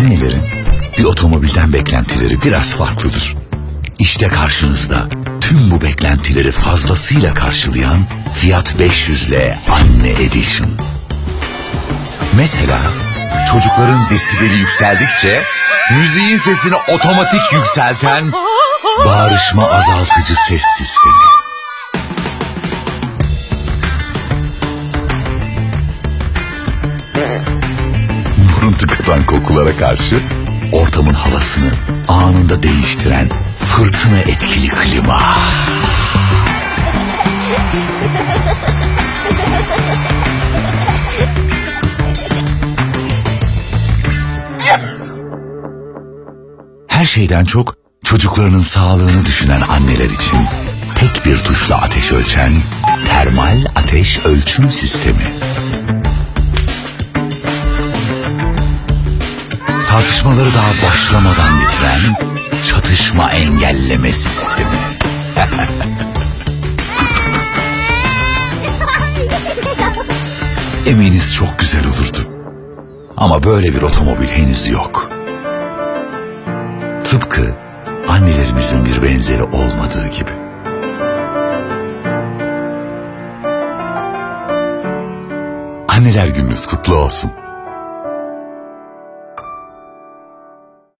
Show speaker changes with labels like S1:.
S1: Annelerin bir otomobilden beklentileri biraz farklıdır. İşte karşınızda tüm bu beklentileri fazlasıyla karşılayan Fiat 500L Anne Edition. Mesela çocukların desibeli yükseldikçe müziğin sesini otomatik yükselten bağırışma azaltıcı ses sistemi. Burun tıkatan kokulara karşı ortamın havasını anında değiştiren fırtına etkili klima. Her şeyden çok çocuklarının sağlığını düşünen anneler için tek bir tuşla ateş ölçen termal ateş ölçüm sistemi. Tartışmaları daha başlamadan bitiren çatışma engelleme sistemi. Eminiz çok güzel olurdu. Ama böyle bir otomobil henüz yok. Tıpkı annelerimizin bir benzeri olmadığı gibi. Anneler gününüz kutlu olsun.